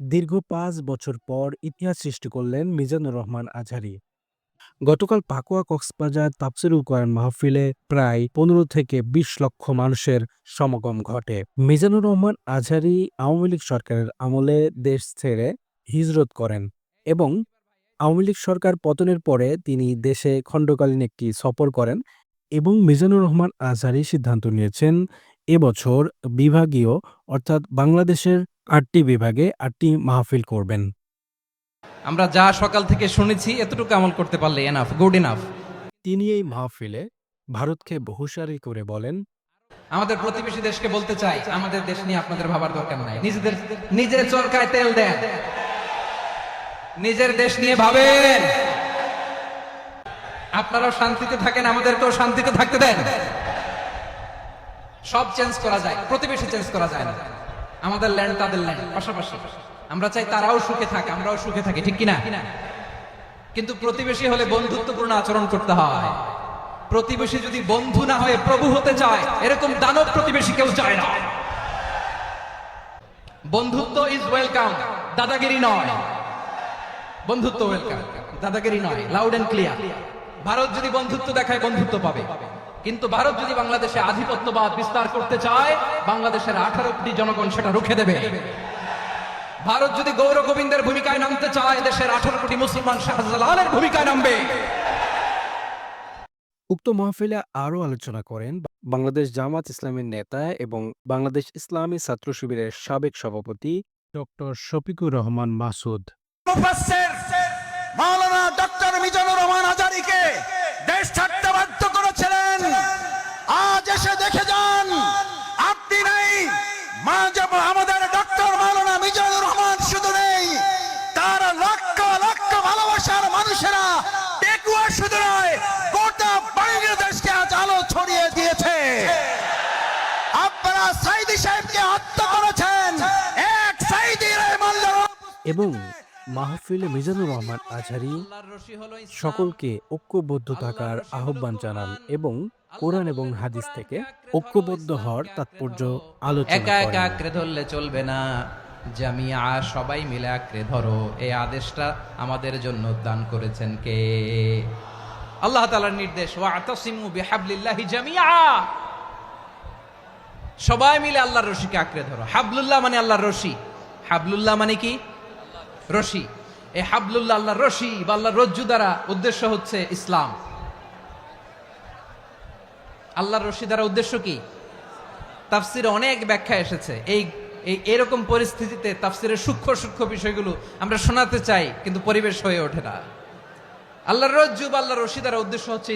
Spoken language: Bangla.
দীর্ঘ পাঁচ বছর পর ইতিহাস সৃষ্টি করলেন মিজানুর রহমান আজহারী গতকাল পাকুয়া কক্সবাজার তাফসিরুল কোরআন মাহফিলে প্রায় পনেরো থেকে বিশ লক্ষ মানুষের সমাগম ঘটে। মিজানুর রহমান আজহারী আওয়ামী লীগ সরকারের আমলে দেশ ছেড়ে হিজরত করেন এবং আওয়ামী লীগ সরকার পতনের পরে তিনি দেশে খণ্ডকালীন একটি সফর করেন এবং মিজানুর রহমান আজহারি সিদ্ধান্ত নিয়েছেন এবছর বিভাগীয় অর্থাৎ বাংলাদেশের আটটি বিভাগে আটটি মাহফিল করবেন। আমরা যা সকাল থেকে শুনেছি এতটুকু আমল করতে পারলে এনাফ গুড এনাফ তিনি এই মাহফিলে ভারতকে বহুসারী করে বলেন আমাদের প্রতিবেশী দেশকে বলতে চাই আমাদের দেশ নিয়ে আপনাদের ভাবার দরকার নাই। নিজেদের নিজের চরকায় তেল দেন। নিজের দেশ নিয়ে ভাবেন। আপনারাও শান্তিতে থাকেন আমাদেরকেও শান্তিতে থাকতে দেন। সব চেঞ্জ করা যায় প্রতিবেশী চেঞ্জ করা যায় না। আমাদের ল্যান্ড তাদের ল্যান্ড পাশাপাশি। আমরা চাই তারাও সুখে থাকে, আমরাও সুখে থাকি, ঠিক কিনা? কিন্তু প্রতিবেশী হলে বন্ধুত্বপূর্ণ আচরণ করতে হয়। প্রতিবেশী যদি বন্ধু না হয়ে প্রভু হতে চায়, এরকম দানব প্রতিবেশী কেউ চায় না। বন্ধুত্ব ইজ ওয়েলকাম দাদাগিরি নয়। বন্ধুত্ব ওয়েলকাম দাদাগিরি নয় লাউড এন্ড ক্লিয়ার ভারত যদি বন্ধুত্ব দেখায়, বন্ধুত্ব পাবে। কিন্তু ভারত যদি বাংলাদেশে আধিপত্যবাদ বিস্তার করতে চায় বাংলাদেশের আঠারো কোটি জনগণ সেটা রুখে দেবে। ভারত যদি গৌর গোবিন্দের ভূমিকায় নামতে চায় দেশের আঠারো কোটি মুসলমান শাহজালালের ভূমিকায় নামবে। উক্ত মাহফিলে আরও আলোচনা করেন বাংলাদেশ জামাত ইসলামের নেতা এবং বাংলাদেশ ইসলামী ছাত্র শিবিরের সাবেক সভাপতি ডক্টর শফিকুর রহমান মাসুদ। মাওলানা ডক্টর মিজানুর রহমান আজারিকে মা যাব আমাদের ডক্টর মাওলানা মিজানুর রহমান শুধু নেই তার লক্ষ লক্ষ ভালোবাসার মানুষেরা টেকুয়া শুধু নয় গোটা বাংলাদেশকে আজ আলো ছড়িয়ে দিয়েছে। আপনারা সাইদি সাহেবকে হত্যা করেছেন এক সাইদি রহমান এবং মাহফিলে মিজানুর রহমান আজহারি সকলকে ঐক্যবদ্ধ থাকার আহ্বান জানান এবং কোরআন এবং হাদিস থেকে ঐক্যবদ্ধ হওয়ার তাৎপর্য আলোচনা একা একা আঁকড়ে ধরলে চলবে না। জামিয়া সবাই মিলে আঁকড়ে ধরো। এই আদেশটা আমাদের জন্য দান করেছেন কে? আল্লাহ তাআলার নির্দেশ ওয়াতাসিমু বিহাবলিল্লাহি জামিয়া। সবাই মিলে আল্লাহর রশিকে আঁকড়ে ধরো। হাবলুল্লাহ মানে আল্লাহর রশি। হাবলুল্লাহ মানে কি? রশি। এই হাবলুল্লাহ আল্লাহর রশি বা আল্লাহর রজ্জু দ্বারা উদ্দেশ্য হচ্ছে ইসলাম। আল্লাহর রশি দ্বারা উদ্দেশ্য কি? তাফসিরে অনেক ব্যাখ্যা এসেছে। এই এই, এরকম পরিস্থিতিতে তাফসিরের সূক্ষ্ম সূক্ষ্ম বিষয়গুলো আমরা শোনাতে চাই, কিন্তু পরিবেশ হয়ে ওঠে না। আল্লাহর রজ্জু বা আল্লাহর রশি দ্বারা উদ্দেশ্য হচ্ছে